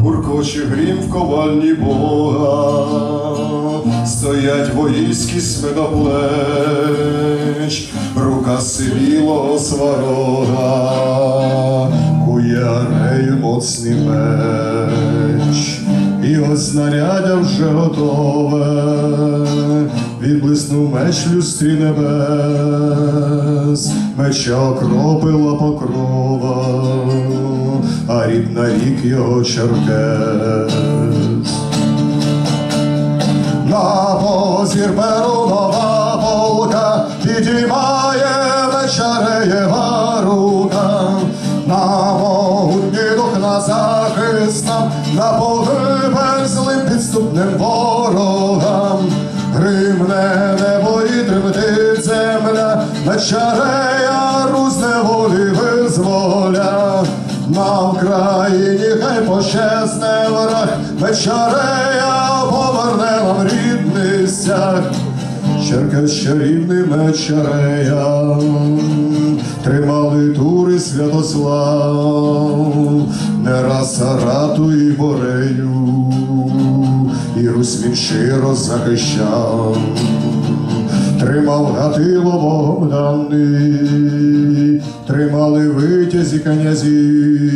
грохоче грім в ковальні Бога, стоять воїнські смедоплеч, рука сивілого сварога, куярею моцний меч, і ось знаряддя вже готове, відблиснув меч люстрі небес, меча окропила покрова, а рід на рік його черкес. На позір перунова полка підіймає вечереєва рука, на могутній дух на захист нам, на погибель злим підступним ворогам. Гримне небо і тремтить земля, вечерея вечерея поверне нам рідний стяг. Черкас чарівний мечарея, тримали тури святослав, не раз Арату і Борею, і Русь він щиро захищав, тримав Гатило Богданий, тримали витязі князі,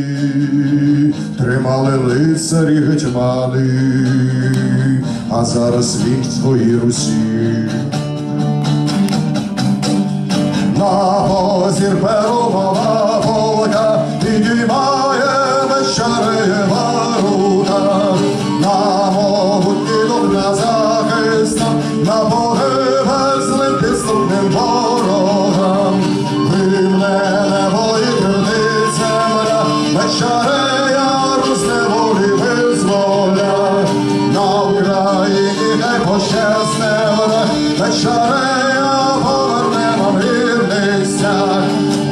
тримали лицарі гетьмани, а зараз він в своїй Русі. На позір перумова полка підіймає вечерева рука, на могутній дух на захист, нам, на погибель злим підступним ворогам. Україні хай пощасне вона, вечерея поверне нам рідний стяг.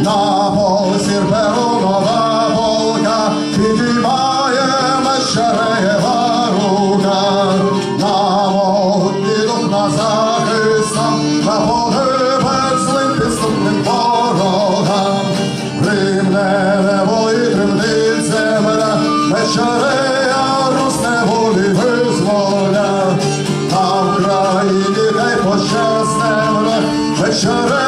На посір перунова полка підіймає вечереєва рука. На могутній дух на захист на погибель злим підступним ворогам. Гримне небо і тремтить земля, вечерея should